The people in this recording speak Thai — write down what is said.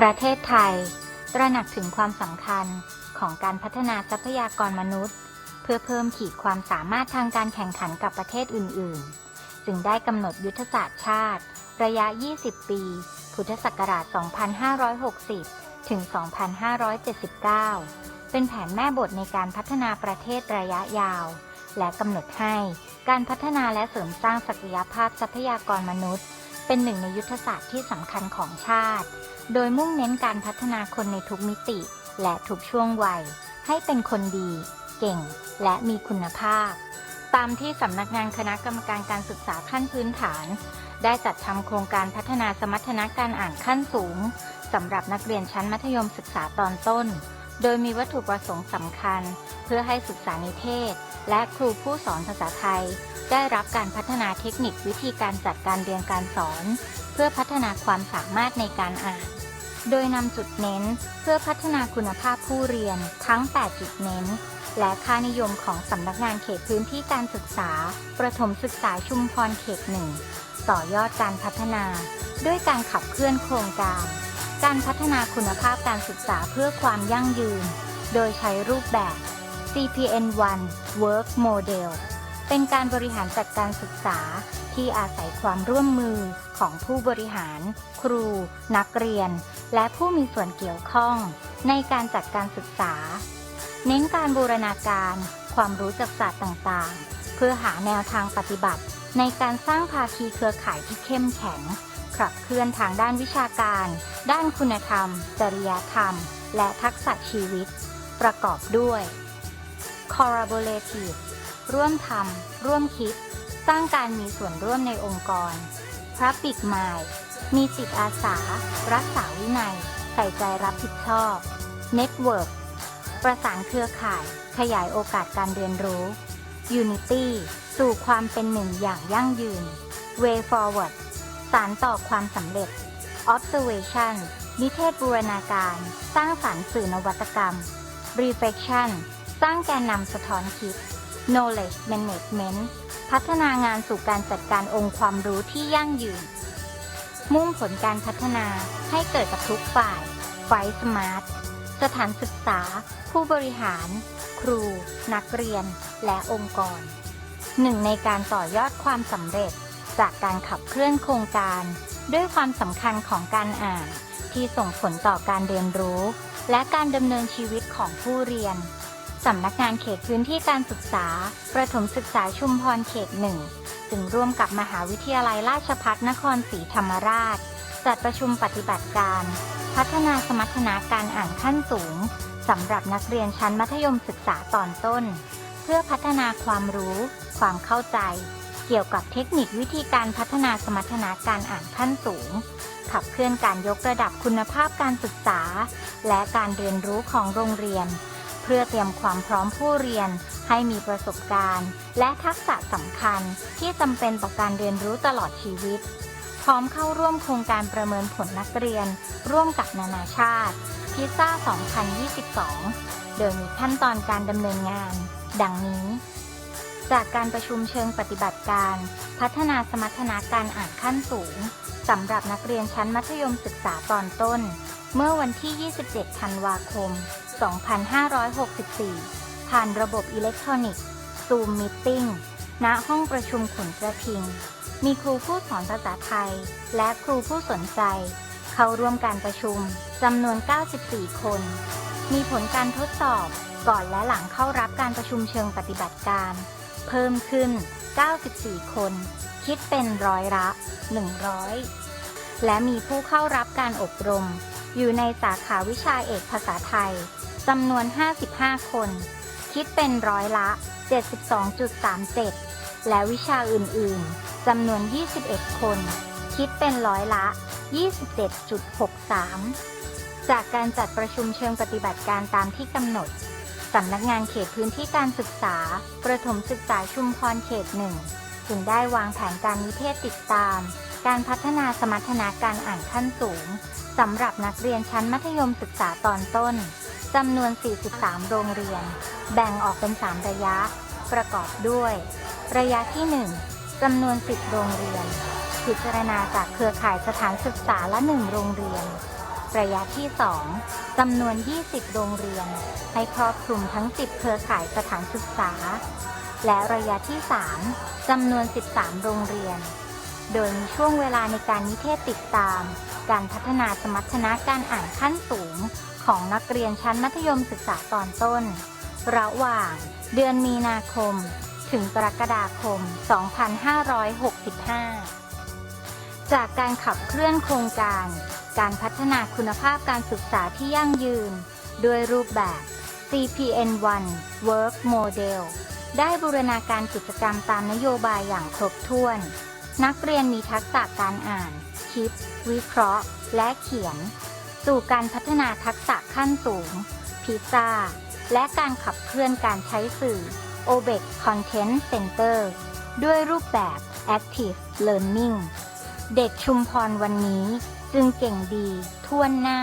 ประเทศไทย ตระหนักถึงความสำคัญของการพัฒนาทรัพยากรมนุษย์ เพื่อเพิ่มขีดความสามารถทางการแข่งขันกับประเทศอื่น ๆ จึงได้กำหนดยุทธศาสตร์ชาติ ระยะ 20 ปี พุทธศักราช 2560 ถึง 2579 เป็นแผนแม่บทในการพัฒนาประเทศระยะยาว และกำหนดให้การพัฒนาและเสริมสร้างศักยภาพทรัพยากรมนุษย์ เป็นหนึ่งในยุทธศาสตร์ที่สำคัญของชาติ โดยมุ่งเน้นการพัฒนาคนในทุกมิติ และทุกช่วงวัย ให้เป็นคนดี เก่ง และมีคุณภาพ ตามที่สำนักงานคณะกรรมการการศึกษาขั้นพื้นฐาน ได้จัดทำโครงการพัฒนาสมรรถนะการอ่านขั้นสูงสำหรับนักเรียนชั้นมัธยมศึกษาตอนต้น โดยมีวัตถุประสงค์สำคัญ เพื่อให้ศึกษานิเทศ และครูผู้สอนภาษาไทย ได้รับการพัฒนาเทคนิควิธีการจัดการเรียนการสอน เพื่อพัฒนาความสามารถในการอ่าน โดยนำจุดเน้นเพื่อพัฒนาคุณภาพผู้เรียนทั้ง 8 จุดเน้น และค่านิยมของสำนักงานเขตพื้นที่การศึกษา ประถมศึกษาชุมพรเขตหนึ่งต่อยอดการพัฒนา ด้วยการขับเคลื่อนโครงการ การพัฒนาคุณภาพการศึกษาเพื่อความยั่งยืน โดยใช้รูปแบบ CPN1 Work Model เป็นการบริหารจัดการศึกษาที่อาศัยความร่วมมือของผู้บริหาร ครู นักเรียน และผู้มีส่วนเกี่ยวข้อง ในการจัดการศึกษา เน้นการบูรณาการ ความรู้จักศาสตร์ต่างๆ เพื่อหาแนวทางปฏิบัติ ในการสร้างภาคีเครือข่ายที่เข้มแข็งขับเคลื่อนทางด้านวิชาการ ด้านคุณธรรม จริยธรรม และทักษะชีวิต ประกอบด้วย collaborative ร่วมทำร่วมคิด สร้างการมีส่วนร่วมในองค์กร Public Mind มีจิตอาสา รักษาวินัย ใส่ใจรับผิดชอบ Network ประสานเครือข่าย ขยายโอกาสการเรียนรู้ Unity สู่ความเป็นหนึ่งอย่างยั่งยืน Way Forward สารต่อความสำเร็จ Observation นิเทศบูรณาการ สร้างสารรค์สื่อนวัตกรรม Reflection สร้างแกนนำสะท้อนคิด Knowledge Management พัฒนางานสู่การจัดการองค์ความรู้ที่ยั่งยืน มุ่งผลการพัฒนาให้เกิดกับทุกฝ่ายไฟสมาร์ทสถานศึกษา ผู้บริหาร ครู นักเรียน และองค์กร หนึ่งในการต่อยอดความสำเร็จ จากการขับเคลื่อนโครงการ ด้วยความสำคัญของการอ่าน ที่ส่งผลต่อการเรียนรู้ และการดำเนินชีวิตของผู้เรียน สำนักงานเขตพื้นที่การศึกษา ประถมศึกษาชุมพรเขตหนึ่งจึงร่วมกับมหาวิทยาลัยราชภัฏนครศรีธรรมราช จัดประชุมปฏิบัติการ พัฒนาสมรรถนะการอ่านขั้นสูงสำหรับนักเรียนชั้นมัธยมศึกษาตอนต้น เพื่อพัฒนาความรู้ ความเข้าใจ เกี่ยวกับเทคนิควิธีการพัฒนาสมรรถนะการอ่านขั้นสูง ขับเคลื่อนการยกระดับคุณภาพการศึกษา และการเรียนรู้ของโรงเรียน เพื่อเตรียมความพร้อมผู้เรียนให้มีประสบการณ์ และทักษะสำคัญที่จำเป็นต่อการเรียนรู้ตลอดชีวิต พร้อมเข้าร่วมโครงการประเมินผลนักเรียน ร่วมกับนานาชาติพิซซ่า 2022 โดยมีขั้นตอนการดำเนินงาน ดังนี้ จากการประชุมเชิงปฏิบัติการ พัฒนาสมรรถนะการอ่านขั้นสูงสำหรับนักเรียนชั้นมัธยมศึกษาตอนต้น เมื่อวันที่ 27 ธันวาคม 2564 ผ่านระบบอิเล็กทรอนิกส์ Zoom Meeting ณ ห้องประชุมขุนกระทิง มีครูผู้สอนภาษาไทย และครูผู้สนใจ เข้าร่วมการประชุมจำนวน 94 คน มีผลการทดสอบก่อนและหลังเข้ารับการประชุมเชิงปฏิบัติการ เพิ่มขึ้น 94 คน คิดเป็นร้อยละ 100 และมีผู้เข้ารับการอบรม อยู่ในสาขาวิชาเอกภาษาไทย จำนวน 55 คน คิดเป็นร้อยละ 72.37 และวิชาอื่น ๆ จำนวน 21 คน คิดเป็นร้อยละ 27.63 จากการจัดประชุมเชิงปฏิบัติการตามที่กำหนด สำนักงานเขตพื้นที่การศึกษา ประถมศึกษาชุมพรเขตหนึ่งจึงได้วางแผนการนิเทศติดตาม การพัฒนาสมรรถนะการอ่านขั้นสูงสำหรับนักเรียนชั้นมัธยมศึกษาตอนต้น จำนวน 43 โรงเรียน แบ่งออกเป็น 3 ระยะ ประกอบด้วย ระยะที่ 1จำนวน 10 โรงเรียน พิจารณาจากเครือข่ายสถานศึกษาละ 1 โรงเรียน ระยะที่ 2จำนวน 20 โรงเรียน ให้ครอบคลุมทั้ง 10 เครือข่ายสถานศึกษา และระยะที่ 3จำนวน 13 โรงเรียน โดยมีช่วงเวลาในการนิเทศติดตาม การพัฒนาสมรรถนะการอ่านขั้นสูง ของนักเรียนชั้นมัธยมศึกษาตอนต้น ระหว่างเดือนมีนาคม ถึงกรกฎาคม 2565 จากการขับเคลื่อนโครงการ การพัฒนาคุณภาพการศึกษาที่ยั่งยืน ด้วยรูปแบบ CPN1 Work Model ได้บูรณาการกิจกรรมตามนโยบายอย่างครบถ้วน นักเรียนมีทักษะการอ่าน คิด วิเคราะห์ และเขียน สู่การพัฒนาทักษะขั้นสูง พีซ่า และการขับเคลื่อนการใช้สื่อ OBEC Content Center ด้วยรูปแบบ Active Learning เด็กชุมพรวันนี้จึงเก่งดีทั่วหน้า